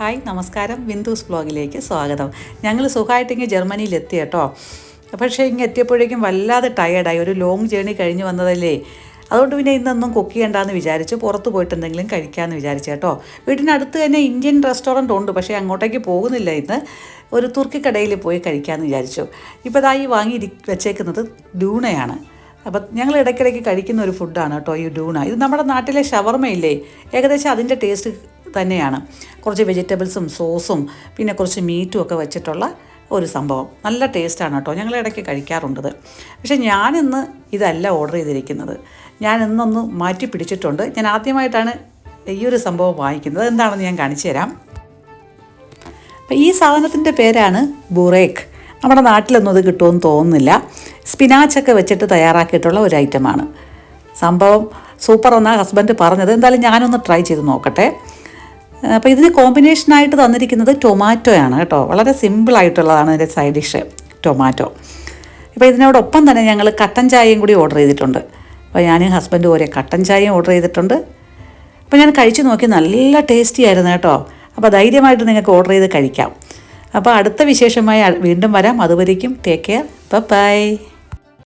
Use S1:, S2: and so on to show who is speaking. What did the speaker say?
S1: Hi നമസ്കാരം. ബിന്ദുസ് ബ്ലോഗിലേക്ക് സ്വാഗതം. ഞങ്ങൾ ജർമ്മനിയിൽ എത്തി കേട്ടോ. പക്ഷേ ഇങ്ങ് എത്തിയപ്പോഴേക്കും വല്ലാതെ ടയേർഡായി ഒരു ലോങ് ജേണി കഴിഞ്ഞ് വന്നതല്ലേ. അതുകൊണ്ട് പിന്നെ ഇന്നൊന്നും കുക്ക് ചെയ്യണ്ടെന്ന് വിചാരിച്ചു പുറത്ത് പോയിട്ട് എന്തെങ്കിലും കഴിക്കാമെന്ന് വിചാരിച്ചു കേട്ടോ. വീടിനടുത്ത് തന്നെ ഇന്ത്യൻ റെസ്റ്റോറന്റ് ഉണ്ട്. പക്ഷേ അങ്ങോട്ടേക്ക് പോകുന്നില്ല ഇന്ന്. ഒരു തുർക്കി കടയിൽ പോയി കഴിക്കാമെന്ന് വിചാരിച്ചു. ഇപ്പോൾ ഇതായി വാങ്ങി വെച്ചേക്കുന്നത് ഡൂണയാണ്. അപ്പം ഞങ്ങൾ ഇടയ്ക്കിടയ്ക്ക് കഴിക്കുന്ന ഒരു ഫുഡാണ് കേട്ടോ ഈ ഡൂണ. ഇത് നമ്മുടെ നാട്ടിലെ ഷവർമയില്ലേ ഏകദേശം അതിന്റെ ടേസ്റ്റ് തന്നെയാണ്. കുറച്ച് വെജിറ്റബിൾസും സോസും പിന്നെ കുറച്ച് മീറ്റും ഒക്കെ വെച്ചിട്ടുള്ള ഒരു സംഭവം. നല്ല ടേസ്റ്റാണ് കേട്ടോ. ഞങ്ങൾ ഇടയ്ക്ക് കഴിക്കാറുണ്ടത്. പക്ഷേ ഞാനിന്ന് ഇതല്ല ഓർഡർ ചെയ്തിരിക്കുന്നത്. ഞാൻ ഇന്നൊന്ന് മാറ്റി പിടിച്ചിട്ടുണ്ട്. ഞാൻ ആദ്യമായിട്ടാണ് ഈ ഒരു സംഭവം വാങ്ങിക്കുന്നത്. എന്താണെന്ന് ഞാൻ കാണിച്ചു തരാം. അപ്പം ഈ സാധനത്തിന്റെ പേരാണ് ബുറേക്ക് നമ്മുടെ നാട്ടിലൊന്നും അത് കിട്ടുമെന്ന് തോന്നുന്നില്ല. സ്പിനാച്ചൊക്കെ വെച്ചിട്ട് തയ്യാറാക്കിയിട്ടുള്ള ഒരു ഐറ്റമാണ് സംഭവം സൂപ്പർ എന്നാണ് ഹസ്ബൻഡ് പറഞ്ഞത്. എന്തായാലും ഞാനൊന്ന് ട്രൈ ചെയ്ത് നോക്കട്ടെ. അപ്പോൾ ഇതിന് കോമ്പിനേഷനായിട്ട് തന്നിരിക്കുന്നത് ടൊമാറ്റോയാണ് കേട്ടോ. വളരെ സിമ്പിളായിട്ടുള്ളതാണ് ഇതിന്റെ സൈഡ് ഡിഷ് ടൊമാറ്റോ ഇപ്പോൾ ഇതിനോടൊപ്പം തന്നെ ഞങ്ങൾ കട്ടൻ ചായയും കൂടി ഓർഡർ ചെയ്തിട്ടുണ്ട്. അപ്പോൾ ഞാനും ഹസ്ബൻഡും ഒരേ കട്ടൻ ചായയും ഓർഡർ ചെയ്തിട്ടുണ്ട്. അപ്പോൾ ഞാൻ കഴിച്ചു നോക്കി നല്ല ടേസ്റ്റി ആയിരുന്നു കേട്ടോ. അപ്പോൾ ധൈര്യമായിട്ട് നിങ്ങൾക്ക് ഓർഡർ ചെയ്ത് കഴിക്കാം. അപ്പോൾ അടുത്ത വിശേഷമായി വീണ്ടും വരാം. അതുവരേക്കും ടേക്ക് കെയർ ബൈ